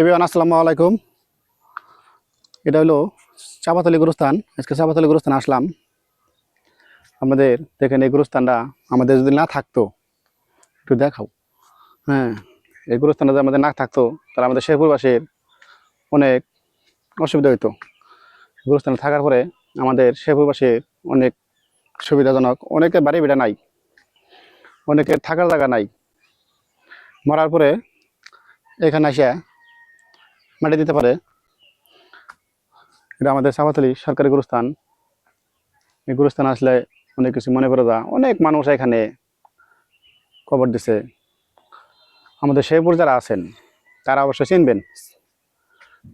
এবিওয়ান আসসালামু আলাইকুম। এটা হলো চাপাতলি গুরুস্থান। আজকে চাপাতলি গুরুস্থান আসলাম। আমাদের দেখেন এই গুরুস্থানটা আমাদের যদি না থাকতো, একটু দেখাও। হ্যাঁ এই গুরুস্থানটা যদি আমাদের না থাকতো, তাহলে আমাদের শেরপুরবাসীর অনেক অসুবিধা হইতো। গুরুস্থানে থাকার পরে আমাদের শেরপুরবাসীর অনেক সুবিধাজনক, অনেকের বাড়ি বেড়া নাই, অনেকের থাকার জায়গা নাই। মরার পরে এখানে আসে মাটি দিতে পারে। এটা আমাদের সাবাতলি সরকারি গুরুস্থান। এই গুরুস্থান আসলে অনেক কিছু মনে করে যা অনেক মানুষ এখানে কবর দিছে। আমাদের শেরপুর যারা আছেন, তারা অবশ্যই চিনবেন।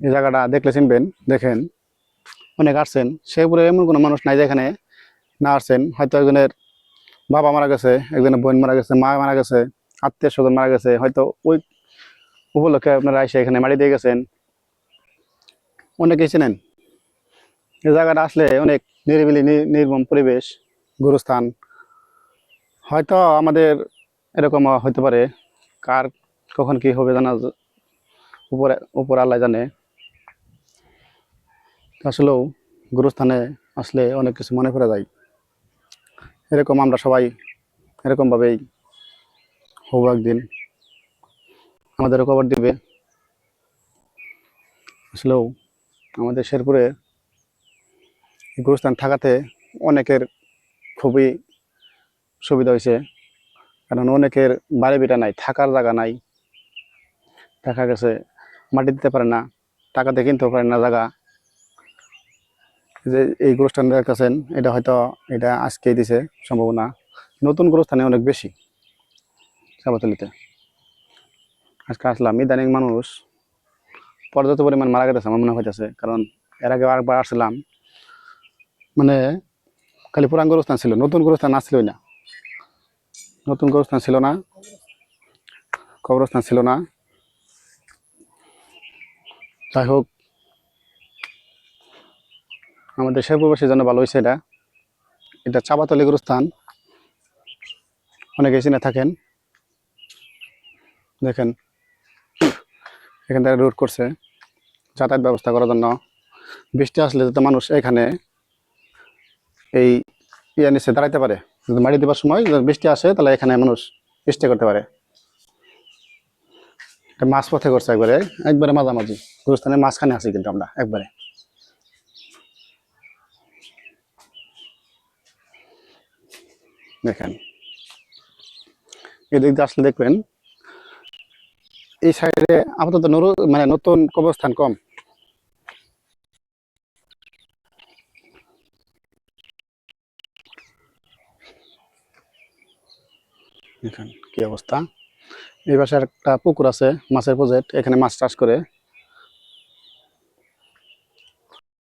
এই জায়গাটা দেখলে চিনবেন, দেখেন। অনেক আসছেন। শেরপুরে এমন কোনো মানুষ নাই যেখানে না আসছেন। হয়তো একজনের বাবা মারা গেছে, একজনের বোন মারা গেছে, মা মারা গেছে, আত্মীয় স্বজন মারা গেছে। হয়তো ওই উপলক্ষে আপনারা এসে এখানে মাটি দিয়ে গেছেন। অনেকেই চেনেন এই জায়গাটা আসলে অনেক নিরিবিলি নির্মম পরিবেশ, গুরুস্থান। হয়তো আমাদের এরকম হতে পারে। কার কখন কি হবে জানা উপরে, উপর আল্লাহ জানে। আসলেও গুরুস্থানে আসলে অনেক কিছু মনে করা যায়। এরকম আমরা সবাই এরকমভাবেই হব একদিন। আমাদেরও কবর দিবে। আসলেও আমাদের শেরপুরে গুরুস্থান থাকাতে অনেকের খুবই সুবিধা হয়েছে। কারণ অনেকের বাড়ি বিটা নাই, থাকার জায়গা নাই। দেখা গেছে মাটি দিতে পারে না টাকা দিয়ে কিনতেও পারে না জায়গা। যে এই গুরুস্থান কাছেন এটা হয়তো এটা আজকেই দিছে সম্ভাবনা। নতুন গুরুস্থানে অনেক বেশি চাপাতলিতে আজকে আসলাম, ইদানিং মানুষ পর্যাপ্ত পরিমাণ মারা গেছে আমার মনে হইতেছে, কারণ এর আগে আরেকবার আসছিলাম। মানে খালি পুরান গোরস্থান ছিল, নতুন গোরস্থান আসছিলই না। নতুন গোরস্থান ছিল না, কবরস্থান ছিল না। যাই হোক, আমাদের শেরপুরবাসীর জন্য ভালো হয়েছে এটা। এটা চাপাতলি গোরস্থান। অনেকে চিনে থাকেন। দেখেন এখান থেকে রুট করছে। যাতায়াত ব্যবস্থা করার জন্য। বৃষ্টি আসলে যাতে মানুষ এখানে এই ইয়ে নিচে দাঁড়াইতে পারে যদি মাটি দেওয়ার সময় যদি বৃষ্টি আসে তাহলে এখানে মানুষ স্টে করতে পারে। মাছ পথে করছে একবারে একবারে মাঝামাঝি। গুরুস্থানের মাঝখানে আছি কিন্তু আমরা, একবারে। দেখেন। এদিক দিয়ে আসলে দেখবেন এই সাইডে আপাতত নরু মানে নতুন কবরস্থান কম। কি অবস্থা? এই পাশে একটা পুকুর আছে, মাছের প্রজেক্ট এখানে মাছ চাষ করে।